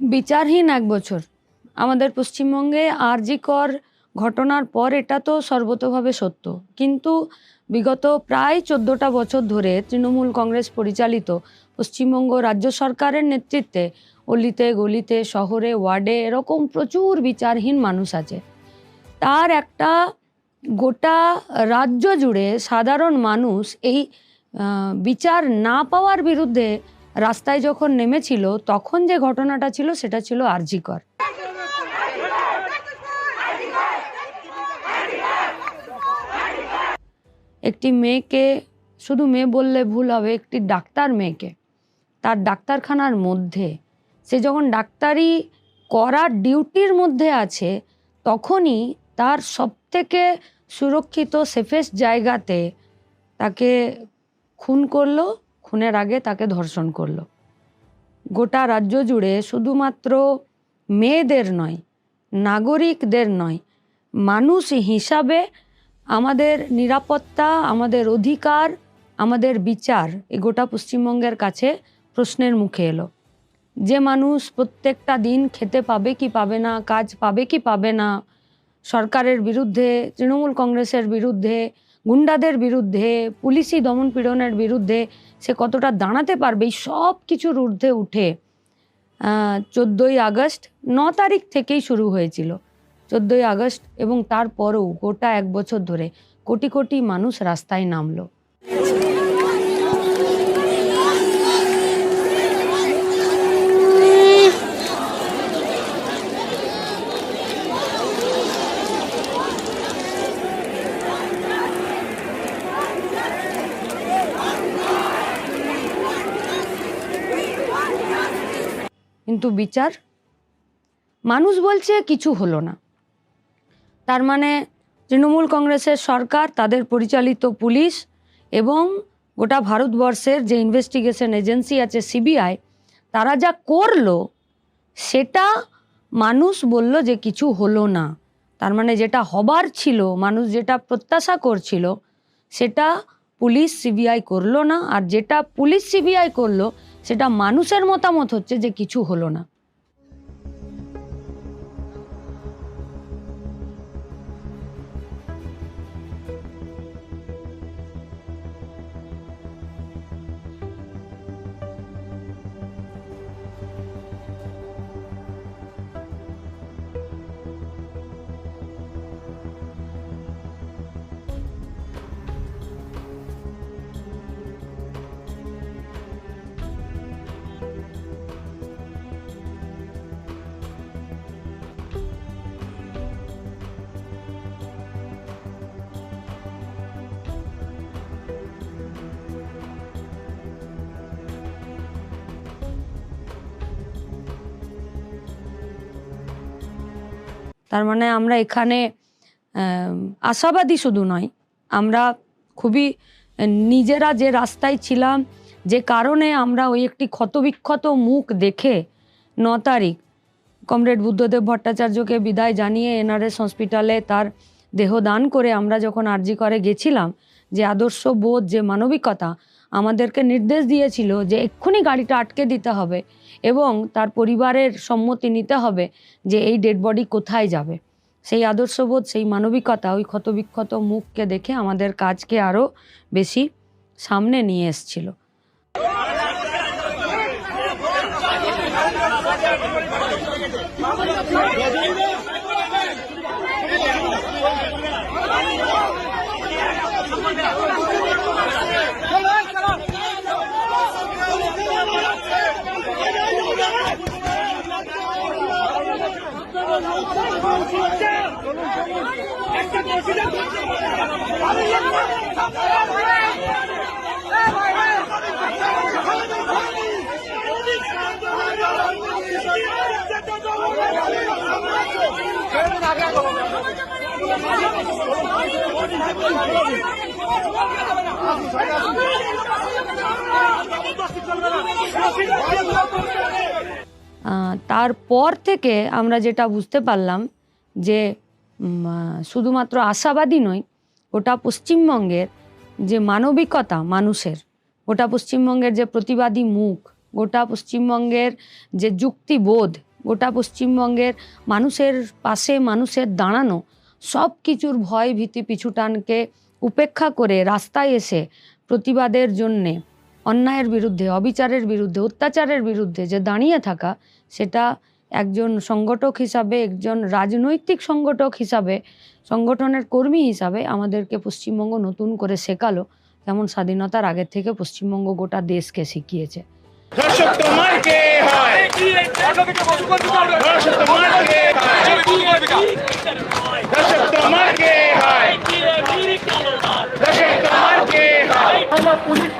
বিচারহীন এক বছর। আমাদের পশ্চিমবঙ্গে আরজিকর ঘটনার পর এটা তো সর্বতভাবে সত্য। কিন্তু বিগত প্রায় চোদ্দোটা বছর ধরে তৃণমূল কংগ্রেস পরিচালিত পশ্চিমবঙ্গ রাজ্য সরকারের নেতৃত্বে অলিতে গলিতে, শহরে, ওয়ার্ডে এরকম প্রচুর বিচারহীন মানুষ আছে। তার একটা গোটা রাজ্য জুড়ে সাধারণ মানুষ এই বিচার না পাওয়ার বিরুদ্ধে রাস্তায় যখন নেমেছিল, তখন যে ঘটনাটা ছিল, সেটা ছিল আরজিকর। একটি মেয়েকে, শুধু মেয়ে বললে ভুল হবে, একটি ডাক্তার মেয়েকে, তার ডাক্তারখানার মধ্যে। সে যখন ডাক্তারি করার ডিউটির মধ্যে আছে, তখনই তার সবথেকে সুরক্ষিত সেফেস্ট জায়গাতে তাকে খুন করল, খুনের আগে তাকে ধর্ষণ করল। গোটা রাজ্য জুড়ে শুধুমাত্র মেয়েদের নয়, নাগরিকদের নয়, মানুষ হিসাবে আমাদের নিরাপত্তা, আমাদের অধিকার, আমাদের বিচার এই গোটা পশ্চিমবঙ্গের কাছে প্রশ্নের মুখে এলো। যে মানুষ প্রত্যেকটা দিন খেতে পাবে কি পাবে না, কাজ পাবে কি পাবে না সরকারের বিরুদ্ধে, তৃণমূল কংগ্রেসের বিরুদ্ধে, গুন্ডাদের বিরুদ্ধে, পুলিশি দমন পীড়নের বিরুদ্ধে সে কতটা দাঁড়াতে পারবে, এই সব কিছুর ঊর্ধ্বে উঠে চোদ্দোই আগস্ট ন তারিখ থেকেই শুরু হয়েছিল। চোদ্দোই আগস্ট এবং তারপরেও গোটা এক বছর ধরে কোটি কোটি মানুষ রাস্তায় নামলো। কিন্তু বিচার? মানুষ বলছে কিছু হলো না। তার মানে তৃণমূল কংগ্রেসের সরকার, তাদের পরিচালিত পুলিশ এবং গোটা ভারতবর্ষের যে ইনভেস্টিগেশন এজেন্সি আছে সিবিআই তারা যা করল, সেটা মানুষ বলল যে কিছু হলো না। তার মানে যেটা হবার ছিল, মানুষ যেটা প্রত্যাশা করছিল, সেটা পুলিশ সিবিআই করল না, আর যেটা পুলিশ সিবিআই করল, সেটা মানুষের মতামত হচ্ছে যে কিছু হলো না। তার মানে আমরা এখানে আশাবাদী শুধু নয়, আমরা খুবই নিজেরা যে রাস্তায় ছিলাম, যে কারণে আমরা ওই একটি ক্ষতবিক্ষত মুখ দেখে ন তারিখ কমরেড বুদ্ধদেব ভট্টাচার্যকে বিদায় জানিয়ে এনআরএস হসপিটালে তার দেহ দান করে আমরা যখন আরজি করে গেছিলাম যে আদর্শ বোধ, যে মানবিকতা আমাদেরকে নির্দেশ দিয়েছিল যে এক্ষুনি গাড়িটা আটকে দিতে হবে এবং তার পরিবারের সম্মতি নিতে হবে যে এই ডেড বডি কোথায় যাবে। সেই আদর্শবোধ সেই মানবিকতা, ওই ক্ষতবিক্ষত মুখকে দেখে আমাদের কাজকে আরও বেশি সামনে নিয়ে এসছিল। আহ, তারপর থেকে আমরা যেটা বুঝতে পারলাম যে শুধুমাত্র আশাবাদী নই গোটা পশ্চিমবঙ্গের যে মানবিকতা মানুষের গোটা পশ্চিমবঙ্গের যে প্রতিবাদী মুখ গোটা পশ্চিমবঙ্গের যে যুক্তিবোধ গোটা পশ্চিমবঙ্গের মানুষের পাশে মানুষের দাঁড়ানো সব কিছুর ভয় ভীতি পিছুটানকে উপেক্ষা করে রাস্তায় এসে প্রতিবাদের জন্যে অন্যায়ের বিরুদ্ধে অবিচারের বিরুদ্ধে অত্যাচারের বিরুদ্ধে যে দাঁড়িয়ে থাকা সেটা একজন সংগঠক হিসাবে একজন রাজনৈতিক সংগঠক হিসাবে সংগঠনের কর্মী হিসাবে আমাদেরকে পশ্চিমবঙ্গ নতুন করে শেখালো যেমন স্বাধীনতার আগের থেকে পশ্চিমবঙ্গ গোটা দেশকে শিখিয়েছে। দর্শক হয়।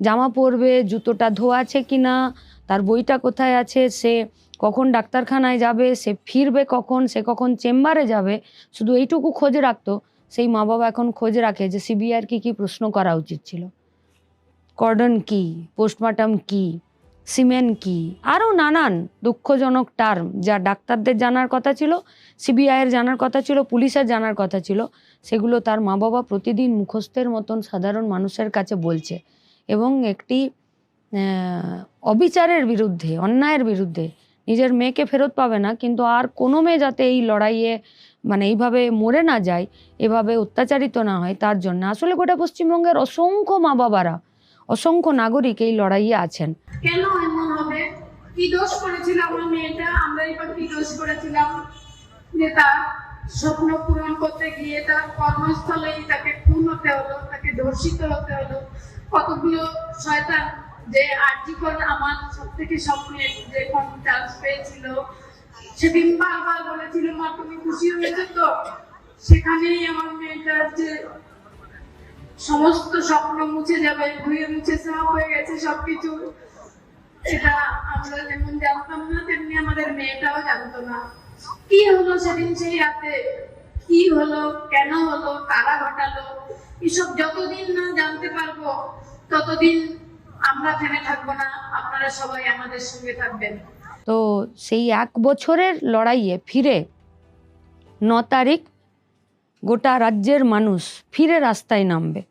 জামা পরবে, জুতোটা ধোয়া আছে কি না তার বইটা কোথায় আছে, সে কখন ডাক্তারখানায় যাবে, সে ফিরবে কখন, সে কখন চেম্বারে যাবে, শুধু এইটুকু খোঁজ রাখতো। সেই মা বাবা এখন খোঁজ রাখে যে সিবিআর কি কি প্রশ্ন করা উচিত ছিল। কর্ডন কি? পোস্টমর্টম কি? সিমেন্ট কি? আরও নানান দুঃখজনক টার্ম যা ডাক্তারদের জানার কথা ছিল, সিবিআইয়ের জানার কথা ছিল, পুলিশের জানার কথা ছিল, সেগুলো তার মা বাবা প্রতিদিন মুখস্থের মতন সাধারণ মানুষের কাছে বলছে। এবং একটি অবিচারের বিরুদ্ধে, অন্যায়ের বিরুদ্ধে নিজের মেয়েকে ফেরত পাবে না, কিন্তু আর কোনো মেয়ে যাতে এই লড়াইয়ে মানে এইভাবে মরে না যায়, এভাবে অত্যাচারিত না হয় তার জন্য। আসলে গোটা পশ্চিমবঙ্গের অসংখ্য মা বাবারা, অসংখ্য নাগরিক এই লড়াইয়ে আছেন। কেন এমন হবে? কি দোষ মেয়েটা? আমরাই বা কি দোষ করেছিলাম? যে তার স্বপ্ন পূরণ করতে গিয়ে তার কর্মস্থলেই তাকে খুন হতে হলো, তাকে ধর্ষিত হতে হলো। কতগুলো শয়তান যে আর্জিকর আমার সব থেকে স্বপ্নের যে চান্স পেয়েছিল সেদিন বারবার বলেছিল, মা, তুমি খুশি হয়েছো তো? সেখানেই আমার মেয়েটার যে সমস্ত স্বপ্ন মুছে যাবে ধুয়ে মুছে সাফ হয়ে গেছে সবকিছু। এটা আমরা যেমন জানতাম না, তেমনি আমাদের মেয়েটাও জানতো না। কি হলো সেদিন সেই রাতে? কি হলো, কেন হলো, কারা ঘটালো, এসব যতদিন না জানতে পারব, ততদিন আমরা থেমে থাকব না, আপনারা সবাই আমাদের সঙ্গে থাকবেন। তো সেই এক বছরের লড়াইয়ে ফিরে ন তারিখ গোটা রাজ্যের মানুষ ফিরে রাস্তায় নামবে।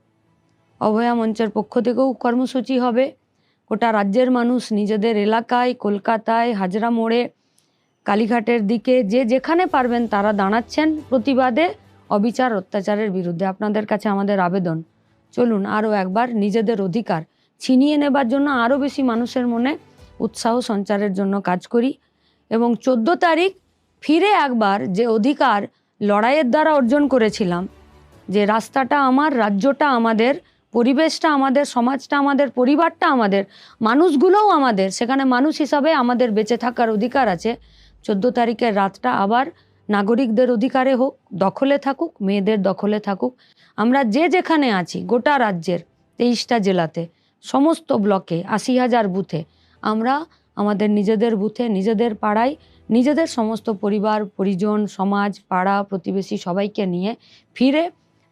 অভয়া মঞ্চের পক্ষ থেকেও কর্মসূচি হবে। গোটা রাজ্যের মানুষ নিজেদের এলাকায়, কলকাতায়, হাজরা মোড়ে কালীঘাটের দিকে যে যেখানে পারবেন তারা দাঁড়াচ্ছেন প্রতিবাদে অবিচার অত্যাচারের বিরুদ্ধে। আপনাদের কাছে আমাদের আবেদন। চলুন আরও একবার নিজেদের অধিকার ছিনিয়ে নেবার জন্য আরও বেশি মানুষের মনে উৎসাহ সঞ্চারের জন্য কাজ করি। এবং চোদ্দ তারিখ ফিরে একবার যে অধিকার লড়াইয়ের দ্বারা অর্জন করেছিলাম, যে রাস্তাটা আমার, রাজ্যটা আমাদের, পরিবেশটা আমাদের, সমাজটা আমাদের, পরিবারটা আমাদের, মানুষগুলোও আমাদের, সেখানে মানুষ হিসাবে আমাদের বেঁচে থাকার অধিকার আছে। চোদ্দ তারিখের রাতটা আবার নাগরিকদের অধিকারে হোক, দখলে থাকুক, মেয়েদের দখলে থাকুক। আমরা যে যেখানে আছি, গোটা রাজ্যের তেইশটা জেলাতে, সমস্ত ব্লকে, আশি হাজার বুথে, আমরা আমাদের নিজেদের বুথে, নিজেদের পাড়ায়, নিজেদের সমস্ত পরিবার, পরিজন, সমাজ, পাড়া, প্রতিবেশী সবাইকে নিয়ে ফিরে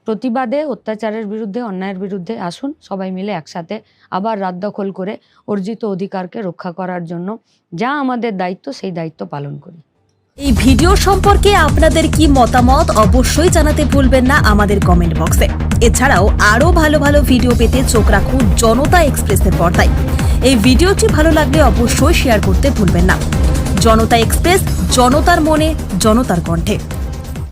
প্রতিবাদে, অত্যাচারের বিরুদ্ধে, অন্যায়ের বিরুদ্ধে আসুন, সবাই মিলে একসাথে আবার রাত দখল করে অর্জিত অধিকারকে রক্ষা করার জন্য যা আমাদের দায়িত্ব, সেই দায়িত্ব পালন করি। এই ভিডিও সম্পর্কে আপনাদের কি মতামত অবশ্যই জানাতে ভুলবেন না আমাদের কমেন্ট বক্সে। এছাড়াও আরও ভালো ভালো ভিডিও পেতে চোখ রাখুন জনতা এক্সপ্রেসের পর্দায়। এই ভিডিওটি ভালো লাগলে অবশ্যই শেয়ার করতে ভুলবেন না। জনতা এক্সপ্রেস, জনতার মনে, জনতার কণ্ঠে।